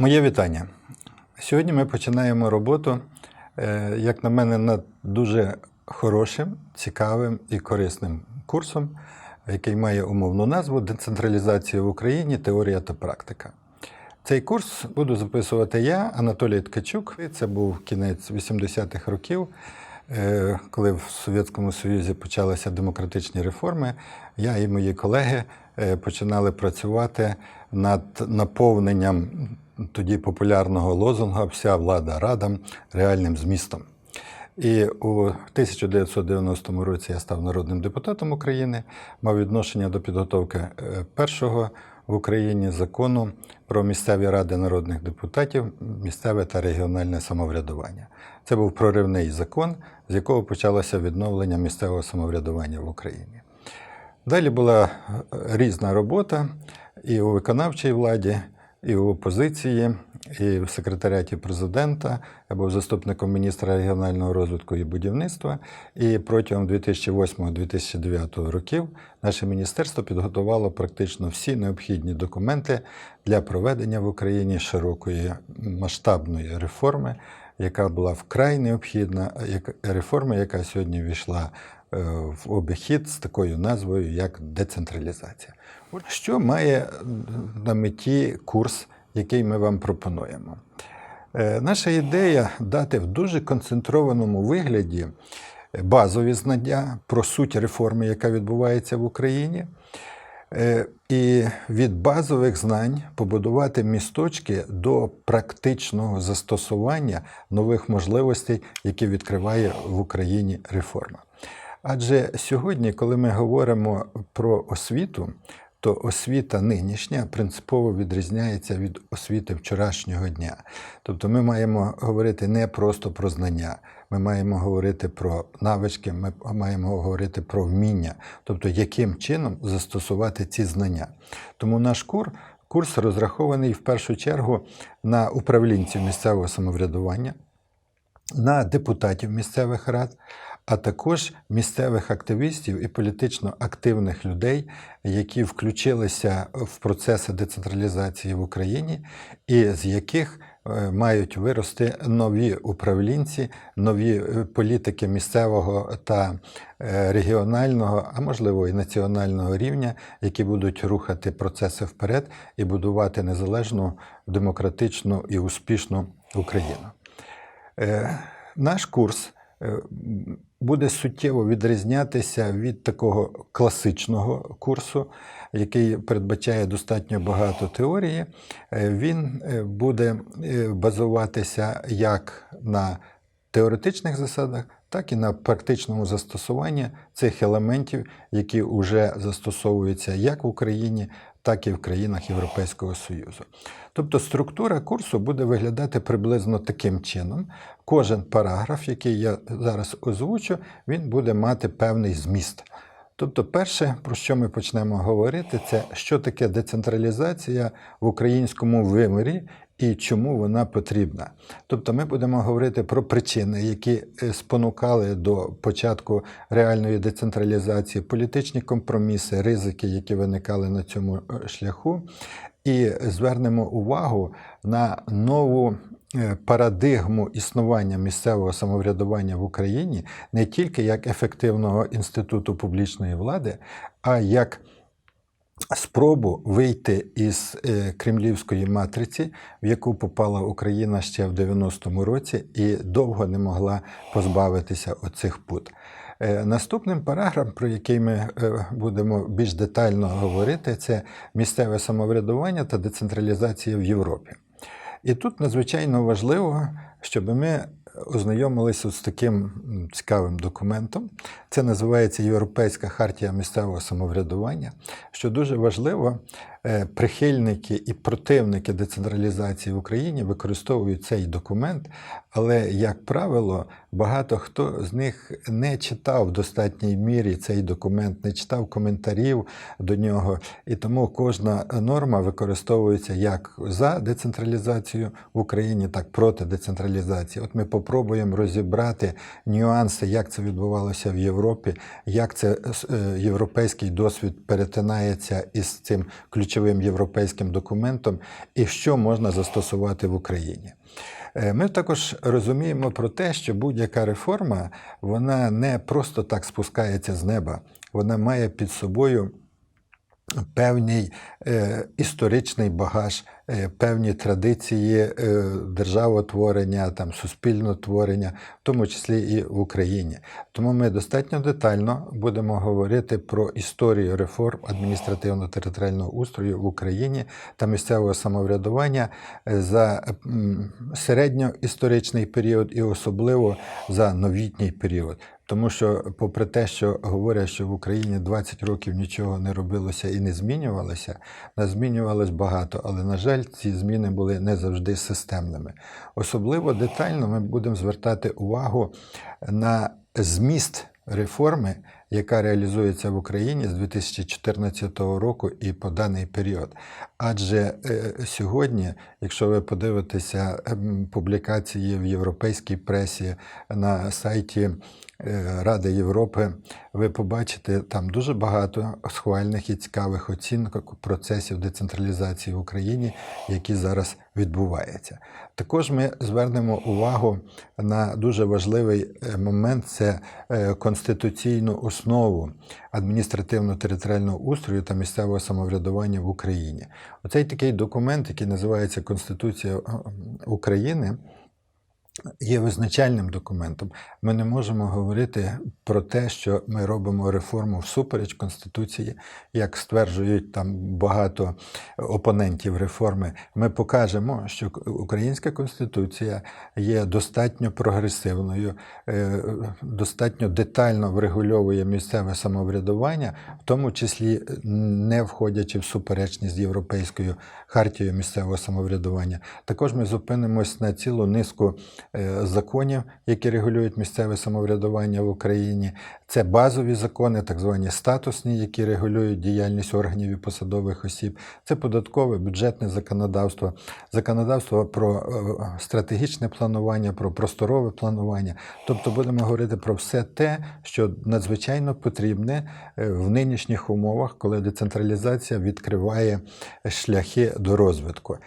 Моє вітання. Сьогодні ми починаємо роботу, е, як на мене, над дуже хорошим, цікавим і корисним курсом, який має умовну назву Децентралізація в Україні. Теорія та практика. Цей курс буду записувати я, Анатолій Ткачук. Це був кінець 80-х років, е, коли в Совєтському Союзі почалися демократичні реформи. Я і мої колеги е, починали працювати над наповненням тоді популярного лозунга Вся влада радам реальним змістом. І у 1990 році я став народним депутатом України, мав відношення до підготовки е, першого в Україні закону про місцеві ради народних депутатів, місцеве та регіональне самоврядування. Це був проривний закон, з якого почалося відновлення місцевого самоврядування в Україні. Далі була е, різна робота і у виконавчій владі, і у опозиції, і в секретаріаті президента, я був заступником міністра регіонального розвитку і будівництва. І протягом 2008-2009 років наше міністерство підготувало практично всі необхідні документи для проведення в Україні широкої масштабної реформи, яка була вкрай необхідна, як- реформа, яка сьогодні війшла в обихід з такою назвою, як децентралізація. Що має на меті курс, який ми вам пропонуємо? Е, Наша ідея дати в дуже концентрованому вигляді базові знання про суть реформи, яка відбувається в Україні. Е, І від базових знань побудувати місточки до практичного застосування нових можливостей, які відкриває в Україні реформа. Адже сьогодні, коли ми говоримо про освіту, то освіта нинішня принципово відрізняється від освіти вчорашнього дня. Тобто ми маємо говорити не просто про знання, ми маємо говорити про навички, ми маємо говорити про вміння, тобто яким чином застосувати ці знання. Тому наш кур, курс розрахований в першу чергу на управлінців місцевого самоврядування, на депутатів місцевих рад, а також місцевих активістів і політично активних людей, які включилися в процеси децентралізації в Україні, і з яких е, мають вирости нові управлінці, нові е, політики місцевого та е, регіонального, а можливо і національного рівня, які будуть рухати процеси вперед і будувати незалежну, демократичну і успішну Україну. Е, Наш курс е, буде суттєво відрізнятися від такого класичного курсу, який передбачає достатньо багато теорії. Е, Він буде базуватися як на теоретичних засадах, так і на практичному застосуванні цих елементів, які вже застосовуються як в Україні, так і в країнах Європейського Союзу. Тобто структура курсу буде виглядати приблизно таким чином. Кожен параграф, який я зараз озвучу, він буде мати певний зміст. Тобто, перше, про що ми почнемо говорити, це що таке децентралізація в українському вимірі і чому вона потрібна. Тобто, ми будемо говорити про причини, які е, спонукали до початку реальної децентралізації, політичні компроміси, ризики, які виникали на цьому е, шляху, і звернемо увагу на нову парадигму існування місцевого самоврядування в Україні не тільки як ефективного інституту публічної влади, а як спробу вийти із е, кремлівської матриці, в яку попала Україна ще в 90-му році, і довго не могла позбавитися оцих пут. Е, Наступним параграфом, про який ми е, будемо більш детально говорити, це місцеве самоврядування та децентралізація в Європі. І тут надзвичайно важливо, щоб ми ознайомилися з таким цікавим документом. Це називається Європейська хартія місцевого самоврядування, що дуже важливо, прихильники і противники децентралізації в Україні використовують цей документ, але, як правило, багато хто з них не читав в достатній мірі цей документ, не читав коментарів до нього. І тому кожна норма використовується як за децентралізацію в Україні, так проти децентралізації. От ми попробуємо розібрати нюанси, як це відбувалося в Європі, як це е, європейський досвід перетинається із цим ключовим ключовим європейським документом і що можна застосувати в Україні. Е, Ми також розуміємо про те, що будь-яка реформа вона не просто так спускається з неба, вона має під собою певний е, історичний багаж, певні традиції е, державотворення, там, суспільнотворення, в тому числі і в Україні. Тому ми достатньо детально будемо говорити про історію реформ адміністративно-територіального устрою в Україні та місцевого самоврядування е, за середньоісторичний період і особливо за новітній період. Тому що, попри те, що говорять, що в Україні 20 років нічого не робилося і не змінювалося, нас змінювалось багато, але, на жаль, ці зміни були не завжди системними. Особливо детально ми будемо звертати увагу на зміст реформи, яка реалізується в Україні з 2014 року і по даний період. Адже е, сьогодні, якщо ви подивитеся ем, публікації в європейській пресі на сайті Ради Європи, ви побачите там дуже багато схвальних і цікавих оцінок процесів децентралізації в Україні, які зараз відбуваються. Також ми звернемо увагу на дуже важливий е, момент це е, конституційну основу адміністративно-територіального устрою та місцевого самоврядування в Україні. Оцей такий документ, який називається Конституція е, України. Є визначальним документом. Ми не можемо говорити про те, що ми робимо реформу всупереч Конституції, як стверджують там багато опонентів реформи. Ми покажемо, що Українська Конституція є достатньо прогресивною, е, достатньо детально врегульовує місцеве самоврядування, в тому числі не входячи в суперечність з Європейською хартією місцевого самоврядування. Також ми зупинимось на цілу низку законів, які регулюють місцеве самоврядування в Україні. Це базові закони, так звані статусні, які регулюють діяльність органів і посадових осіб. Це податкове, бюджетне законодавство, законодавство про е, стратегічне планування, про просторове планування. Тобто будемо говорити про все те, що надзвичайно потрібне е, в нинішніх умовах, коли децентралізація відкриває шляхи до розвитку.